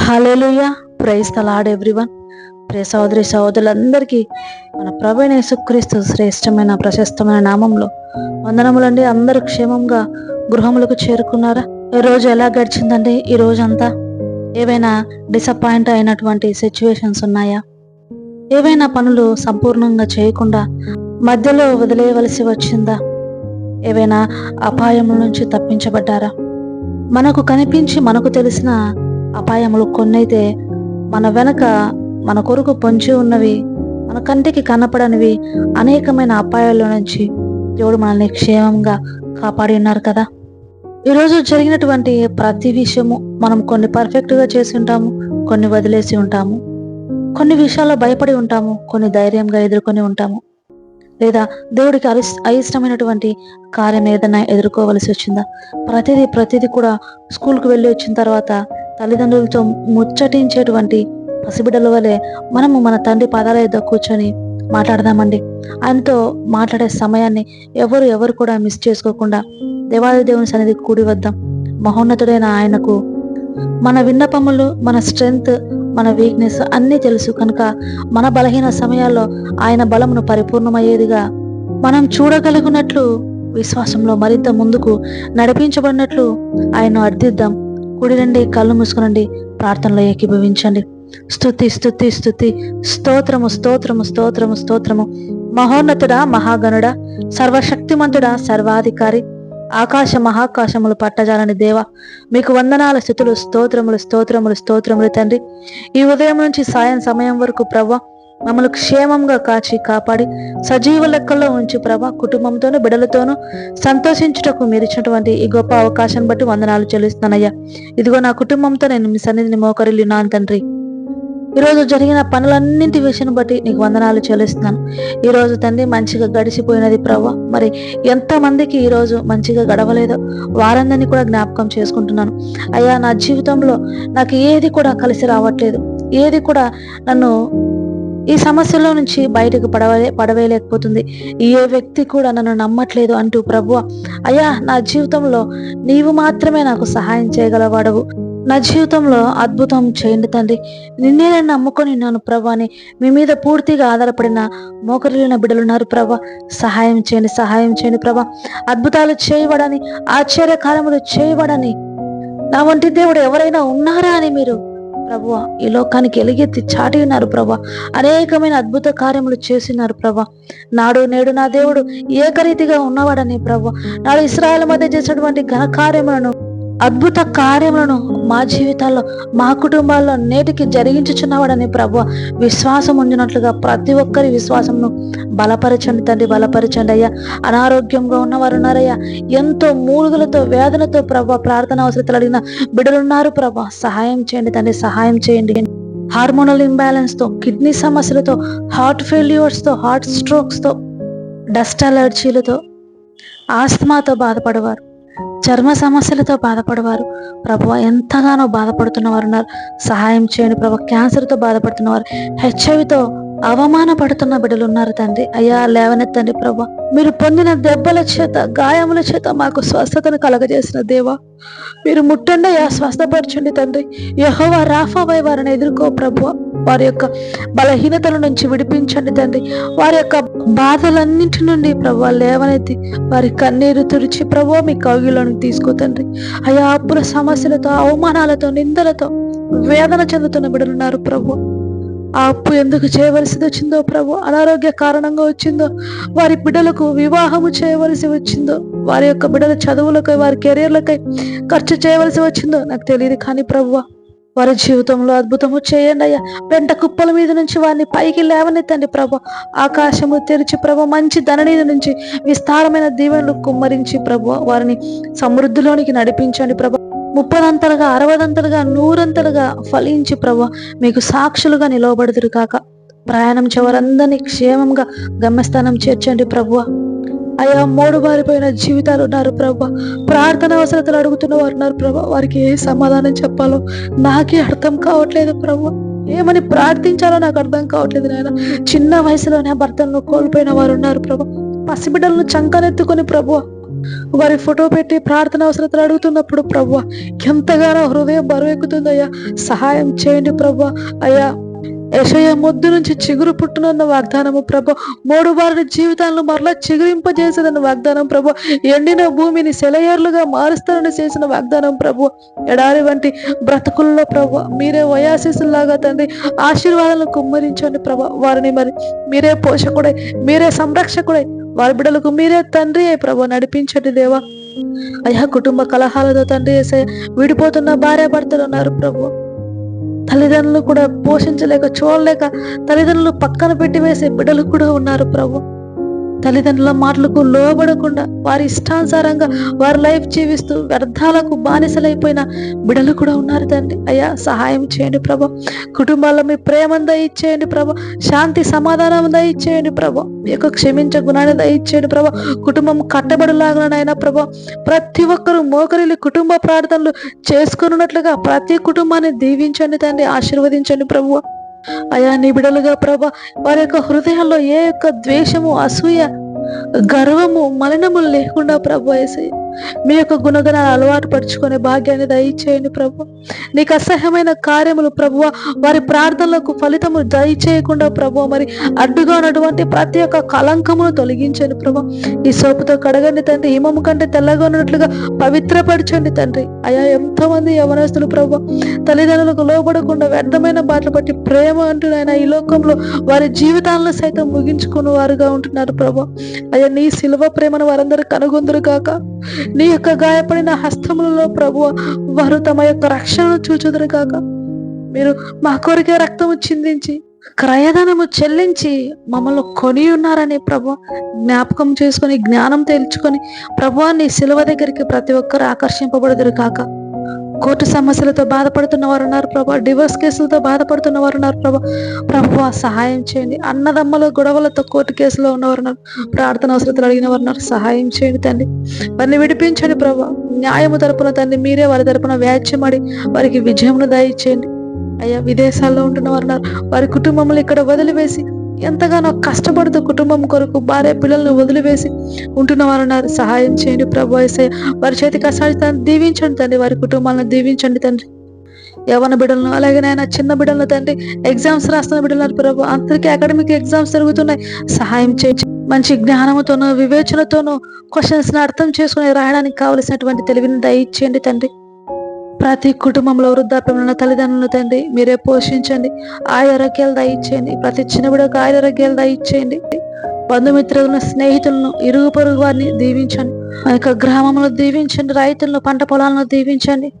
Hallelujah praise the Lord everyone pray సహోదరి సహోదరులందరికీ మన ప్రవీణ యేసుక్రీస్తు శ్రేష్టమైన ప్రశస్తమైన నామంలో వందనములండి. అందరూ క్షేమంగా గృహములకు చేరుకున్నారా? ఈ రోజు ఎలా గడిచిందండి? ఈ రోజంతా ఏవైనా డిసప్పాయింట్ అయినటువంటి సిచ్యువేషన్స్ ఉన్నాయా? ఏవైనా పనులు సంపూర్ణంగా చేయకుండా మధ్యలో వదిలేయవలసి వచ్చిందా? ఏవైనా అపాయముల నుంచి తప్పించబడ్డారా? మనకు కనిపించి మనకు తెలిసిన అపాయములు కొన్నైతే మన వెనక మన కొరకు పొంచి ఉన్నవి మన కంటికి కనపడనివి అనేకమైన అపాయాల నుంచి దేవుడు మనల్ని క్షేమంగా కాపాడి ఉన్నారు కదా. ఈరోజు జరిగినటువంటి ప్రతి విషయము మనం కొన్ని పర్ఫెక్ట్గా చేసి ఉంటాము కొన్ని వదిలేసి ఉంటాము. కొన్ని విషయాల్లో భయపడి ఉంటాము కొన్ని ధైర్యంగా ఎదుర్కొని ఉంటాము. లేదా దేవుడికి అరి అయిష్టమైనటువంటి కార్యం ఏదైనా ఎదుర్కోవలసి వచ్చిందా? ప్రతిదీ ప్రతిదీ కూడా స్కూల్కి వెళ్ళి వచ్చిన తర్వాత తల్లిదండ్రులతో ముచ్చటించేటువంటి పసిబిడ్డల వలె మనము మన తండ్రి పాదాల యొద్ద కూర్చొని మాట్లాడదామండి. ఆయనతో మాట్లాడే సమయాన్ని ఎవరు ఎవరు కూడా మిస్ చేసుకోకుండా దేవాది దేవుని సన్నిధి కూడి వద్దాం. మహోన్నతుడైన ఆయనకు మన విన్నపములు మన స్ట్రెంగ్త్ మన వీక్నెస్ అన్నీ తెలుసు కనుక మన బలహీన సమయాల్లో ఆయన బలమును పరిపూర్ణమయ్యేదిగా మనం చూడగలిగినట్లు విశ్వాసంలో మరింత ముందుకు నడిపించబడినట్లు ఆయన అర్థిద్దాం. కుడిరండి కళ్ళు మూసుకునండి ప్రార్థనలో ఏకీభవించండి. స్థుతి స్థుతి స్థుతి స్తోత్రము స్తోత్రము స్తోత్రము స్తోత్రము. మహోన్నతుడా మహాగణుడా సర్వశక్తిమంతుడా సర్వాధికారి ఆకాశ మహాకాశములు పట్టజాలని దేవ. మీకు వందనాల స్థుతులు స్తోత్రములు స్తోత్రములు స్తోత్రములు తండ్రి. ఈ ఉదయం నుంచి సాయం సమయం వరకు ప్రవ్వ మమ్మల్ని క్షేమంగా కాచి కాపాడి సజీవ లెక్కల్లో ఉంచి ప్రభా కుటుంబంతోనూ బిడలతోనూ సంతోషించుటకు మీరు ఇచ్చినటువంటి ఈ గొప్ప అవకాశం బట్టి వందనాలు చెల్లిస్తానయ్యా ఇదిగో నా కుటుంబంతో నేను మీ సన్నిధిని మోకరిల్లినాను తండ్రి. ఈరోజు జరిగిన పనులన్నింటి విషయం బట్టి నీకు వందనాలు చెల్లిస్తున్నాను. ఈరోజు తండ్రి మంచిగా గడిచిపోయినది ప్రభా మరి ఎంతమందికి ఈరోజు మంచిగా గడవలేదో వారందరినీ కూడా జ్ఞాపకం చేసుకుంటున్నాను. అయ్యా నా జీవితంలో నాకు ఏది కూడా కలిసి రావట్లేదు. ఏది కూడా నన్ను ఈ సమస్యలో నుంచి బయటకు పడవలే పడవేయలేకపోతుంది. ఏ వ్యక్తి కూడా నన్ను నమ్మట్లేదు అంటూ ప్రభు అయ్యా నా జీవితంలో నీవు మాత్రమే నాకు సహాయం చేయగలవాడవు. నా జీవితంలో అద్భుతం చేయండి తండ్రి. నిన్నే నేను నమ్ముకొని ఉన్నాను ప్రభా అని మీ మీద పూర్తిగా ఆధారపడిన మోకరిలిన బిడ్డలున్నారు ప్రభా. సహాయం చేయండి సహాయం చేయండి ప్రభా. అద్భుతాలు చేయబడని ఆశ్చర్యకాలములు చేయబడని నా వంటి దేవుడు ఎవరైనా ఉన్నారా అని మీరు ప్రభు. ఈ లోకానికి ఎలుగెత్తి చాటినారు ఉన్నారు ప్రభా. అనేకమైన అద్భుత కార్యములు చేసినారు ప్రభా. నాడు నేడు నా దేవుడు ఏకరీతిగా ఉన్నవాడని ప్రభు. నాడు ఇస్రాయల్ మధ్య చేసినటువంటి ఘన కార్యములను అద్భుత కార్యములను మా జీవితాల్లో మా కుటుంబాల్లో నేటికి జరిగించుచున్నవాడని ప్రభు విశ్వాసం ఉంచినట్లుగా ప్రతి ఒక్కరి విశ్వాసంను బలపరచండి తండ్రి బలపరచండి అయ్యా. అనారోగ్యంగా ఉన్నవారు ఉన్నారయ్యా. ఎంతో మూలుగులతో వేదనతో ప్రభు ప్రార్థన అవసరతలు అడిగిన బిడ్డలున్నారు ప్రభు సహాయం చేయండి తండ్రి సహాయం చేయండి. హార్మోనల్ ఇంబ్యాలెన్స్తో కిడ్నీ సమస్యలతో హార్ట్ ఫెయిల్యూర్స్తో హార్ట్ స్ట్రోక్స్తో డస్ట్ అలర్జీలతో ఆస్తమాతో బాధపడేవారు. చర్మ సమస్యలతో బాధపడేవారు. ప్రభు ఎంతగానో బాధపడుతున్న వారు ఉన్నారు. సహాయం చేయండి ప్రభు క్యాన్సర్తో బాధపడుతున్నవారు. హెచ్ఐవితో అవమానపడుతున్న బిడ్డలు ఉన్నారు తండ్రి. అయ్యా లేవనెత్తండి ప్రభు. మీరు పొందిన దెబ్బల చేత గాయముల చేత మాకు స్వస్థతను కలగజేసిన దేవా. మీరు ముట్టండి అయ్యా స్వస్థపరచండి తండ్రి. యహోవా రాఫావై వారిని ఎదుర్కో ప్రభు వారి యొక్క బలహీనతల నుంచి విడిపించండి తండ్రి. వారి యొక్క బాధలన్నింటి నుండి ప్రభా లేవనెత్తి వారి కన్నీరు తుడిచి ప్రభా మీ కౌగిలోనికి తీసుకో తండ్రి. అయా అప్పుల సమస్యలతో అవమానాలతో నిందలతో వేదన చెందుతున్న బిడలున్నారు ప్రభు. ఆ అప్పు ఎందుకు చేయవలసి వచ్చిందో ప్రభు అనారోగ్య కారణంగా వచ్చిందో వారి బిడ్డలకు వివాహము చేయవలసి వచ్చిందో వారి యొక్క బిడ్డల చదువులకై వారి కెరీర్లకై ఖర్చు చేయవలసి వచ్చిందో నాకు తెలియదు కానీ ప్రభువా వారి జీవితంలో అద్భుతము చేయండి అయ్యా. వెంట కుప్పల మీద నుంచి వారిని పైకి లేవనెత్తండి ప్రభు. ఆకాశము తెరిచి ప్రభు మంచి ధననీది నుంచి విస్తారమైన దీవెనలు కుమ్మరించి ప్రభు వారిని సమృద్ధిలోనికి నడిపించండి ప్రభు. ముప్పదంతలుగా అరవదంతలుగా నూరంతలుగా ఫలించి ప్రభు మీకు సాక్షులుగా నిలవబడుతురు కాక. ప్రయాణం చివరందరినీ క్షేమంగా గమ్యస్థానం చేర్చండి ప్రభువా అయ్యా మూడు బారిపోయిన జీవితాలు ఉన్నారు ప్రభ. ప్రార్థన అవసరతలు అడుగుతున్న వారు ఉన్నారు ప్రభ. వారికి ఏ సమాధానం చెప్పాలో నాకే అర్థం కావట్లేదు ప్రభు. ఏమని ప్రార్థించాలో నాకు అర్థం కావట్లేదు నాయన. చిన్న వయసులోనే భర్తలను కోల్పోయిన వారు ఉన్నారు ప్రభ. పసిబిడ్డలను చంకనెత్తుకొని ప్రభు వారి ఫోటో పెట్టి ప్రార్థన అవసరతలు అడుగుతున్నప్పుడు ప్రభు ఎంతగానో హృదయం బరువెక్కుతుందయ్యా. సహాయం చేయండి ప్రభు. అయ్యా యషయ ముద్దు నుంచి చిగురు పుట్టునన్న వాగ్దానము ప్రభు. మూడు వారి జీవితాలను మరలా చిగురింపజేసేదన్న వాగ్దానం ప్రభు. ఎండిన భూమిని సెలయేర్లుగా మారుస్తానని చేసిన వాగ్దానం ప్రభు. ఎడారి వంటి బ్రతుకుల్లో ప్రభు మీరే వయాశిసులాగా తండ్రి ఆశీర్వాదాలను కుమ్మరించండి ప్రభు. వారిని మరి మీరే పోషకుడై మీరే సంరక్షకుడై వారి బిడ్డలకు మీరే తండ్రి అయి ప్రభు నడిపించండి దేవా. అయ్యా కుటుంబ కలహాలతో తండ్రి వేసే విడిపోతున్న భార్య భర్తలు ఉన్నారు ప్రభు. తల్లిదండ్రులు కూడా పోషించలేక చూడలేక తల్లిదండ్రులు పక్కన పెట్టి వేసే బిడ్డలు కూడా ఉన్నారు ప్రభు. తల్లిదండ్రుల మాటలకు లోబడకుండా వారి ఇష్టానుసారంగా వారి లైఫ్ జీవిస్తూ వ్యర్థాలకు బానిసలైపోయిన బిడలు కూడా ఉన్నారు తండ్రి. అయ్యా సహాయం చేయండి ప్రభు. కుటుంబాల్లో మీ ప్రేమను దయచేయండి ప్రభు. శాంతి సమాధానం దయచేయండి ప్రభు. మీ యొక్క క్షమించే గుణాన్ని దయచేయండి ప్రభు. కుటుంబం కట్టబడిలాగనైనా ప్రభు. ప్రతి ఒక్కరూ మోకరిల్లి కుటుంబ ప్రార్థనలు చేసుకున్నట్లుగా ప్రతి కుటుంబాన్ని దీవించండి తండ్రి. ఆశీర్వదించండి ప్రభు. అయా నీ బిడలుగా ప్రభ వారి యొక్క హృదయాల్లో ఏ యొక్క ద్వేషము అసూయ గర్వము మలినము లేకుండా ప్రభు ఏసయ్య మీ యొక్క గుణగణాలు అలవాటు పరుచుకునే భాగ్యాన్ని దయచేయండి ప్రభు. నీకు అసహ్యమైన కార్యములు ప్రభువ వారి ప్రార్థనలకు ఫలితము దయచేయకుండా ప్రభు. మరి అడ్డుగా ఉన్నటువంటి ప్రతి ఒక్క కలంకమును తొలగించండి ప్రభు. ఈ సోపుతో కడగండి తండ్రి. హిమము కంటే తెల్లగా ఉన్నట్లుగా పవిత్రపరచండి తండ్రి. అయా ఎంతో మంది యవనస్తులు ప్రభు. తల్లిదండ్రులకు లోబడకుండా వ్యర్థమైన బాటలు పట్టి ప్రేమ అంటున్నాయన ఈ లోకంలో వారి జీవితాలను సైతం ముగించుకుని వారుగా ఉంటున్నారు ప్రభు. అయ్యా నీ శిల్వ ప్రేమను వారందరూ కనుగొందరు కాక నీ యొక్క గాయపడిన హస్తములలో ప్రభు వారు తమ యొక్క రక్షణను చూచుదురు కాక మీరు మా కొరికే రక్తము చిందించి క్రయధనము చెల్లించి మమ్మల్ని కొని ఉన్నారని ప్రభు జ్ఞాపకం చేసుకొని జ్ఞానం తెలుసుకొని ప్రభు నీ శిలువ దగ్గరికి ప్రతి ఒక్కరు ఆకర్షింపబడదురు కాక కోర్టు సమస్యలతో బాధపడుతున్న వారు ఉన్నారు ప్రభా. డివోర్స్ కేసులతో బాధపడుతున్న వారు ఉన్నారు ప్రభా. ప్రభు సహాయం చేయండి. అన్నదమ్మల గొడవలతో కోర్టు కేసులో ఉన్నవారు ఉన్నారు. ప్రార్థన అవసరతలు అడిగిన వారు ఉన్నారు. సహాయం చేయండి తండ్రి వారిని విడిపించండి ప్రభా. న్యాయము తరపున తండ్రి మీరే వారి తరపున వ్యాజ్యమడి వారికి విజయమును దయచేయండి. అయ్యా విదేశాల్లో ఉంటున్న వారు ఉన్నారు. వారి కుటుంబములు ఇక్కడ వదిలివేసి ఎంతగానో కష్టపడుతూ కుటుంబం కొరకు భార్య పిల్లల్ని వదిలివేసి ఉంటున్న వారు సహాయం చేయండి ప్రభు వేసే వారి చేతి కష్టాన్ని దీవించండి తండ్రి. వారి కుటుంబాలను దీవించండి తండ్రి. యవన బిడ్డలను అలాగే నాయన చిన్న బిడ్డలను తండ్రి. ఎగ్జామ్స్ రాస్తున్న బిడ్డలు ప్రభు అందరికీ అకాడమిక్ ఎగ్జామ్స్ జరుగుతున్నాయి. సహాయం చేయించి మంచి జ్ఞానంతోనూ వివేచనతోనూ క్వశ్చన్స్ని అర్థం చేసుకుని రాయడానికి కావలసినటువంటి తెలివిని దయచేయండి తండ్రి. ప్రతి కుటుంబంలో వృద్ధాప్యంలో తల్లిదండ్రులను తండ్రి మీరే పోషించండి. ఆయురాగ్యాలు దయచేయండి. ప్రతి చిన్న బిడ్డకు దయచేయండి. బంధుమిత్రులను స్నేహితులను ఇరుగు పొరుగు వారిని దీవించండి. ఆ యొక్క గ్రామంలో దీవించండి. రైతులను పంట పొలాలను దీవించండి.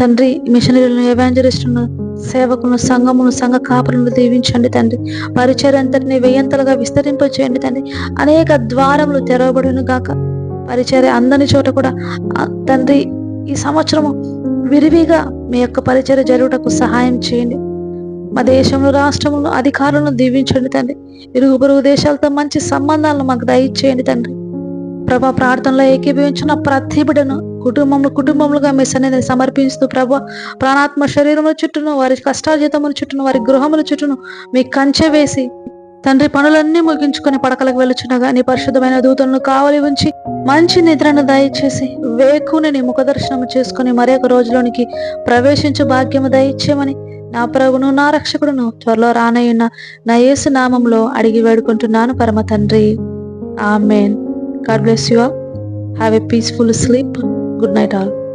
తండ్రి మిషనరీలను ఎవాంజలిస్టులను సేవకులను సంఘమును సంఘ కాపులను దీవించండి తండ్రి. పరిచయం అంతటిని వెయ్యంతలుగా విస్తరింపచేయండి తండ్రి. అనేక ద్వారములు తెరవబడును గాక పరిచర్య అందని చోట కూడా తండ్రి ఈ సంవత్సరము విరివిగా మీ యొక్క పరిచయ జరుగుటకు సహాయం చేయండి. మా దేశంలో రాష్ట్రంలో అధికారులను దీవించండి తండ్రి. ఇరుగు పొరుగు దేశాలతో మంచి సంబంధాలను మాకు దయచేయండి తండ్రి. ప్రభా ప్రార్థనలో ఏకీభవించిన ప్రతి బిడ్డను కుటుంబంలో కుటుంబములుగా మీ సన్నిధిని సమర్పిస్తూ ప్రభా ప్రాణాత్మ శరీరముల చుట్టూను వారి కష్టార్జితముల చుట్టూను వారి గృహముల చుట్టూను మీ కంచె వేసి తండ్రి పనులన్నీ ముగించుకొని పడకలకు వెళ్ళుచున్నా నీ పరిశుద్ధమైన దూతలను కావలి ఉంచి మంచి నిద్రను దయచేసి వేకుని నీ ముఖ దర్శనము చేసుకుని మరొక రోజులోనికి ప్రవేశించు భాగ్యము దయచేయమని నా ప్రభును నా రక్షకుడును త్వరలో రానయ్యున్న నా యేసు నామంలో అడిగి వేడుకుంటున్నాను పరమ తండ్రి. Amen. God bless you have a peaceful sleep. Good night all.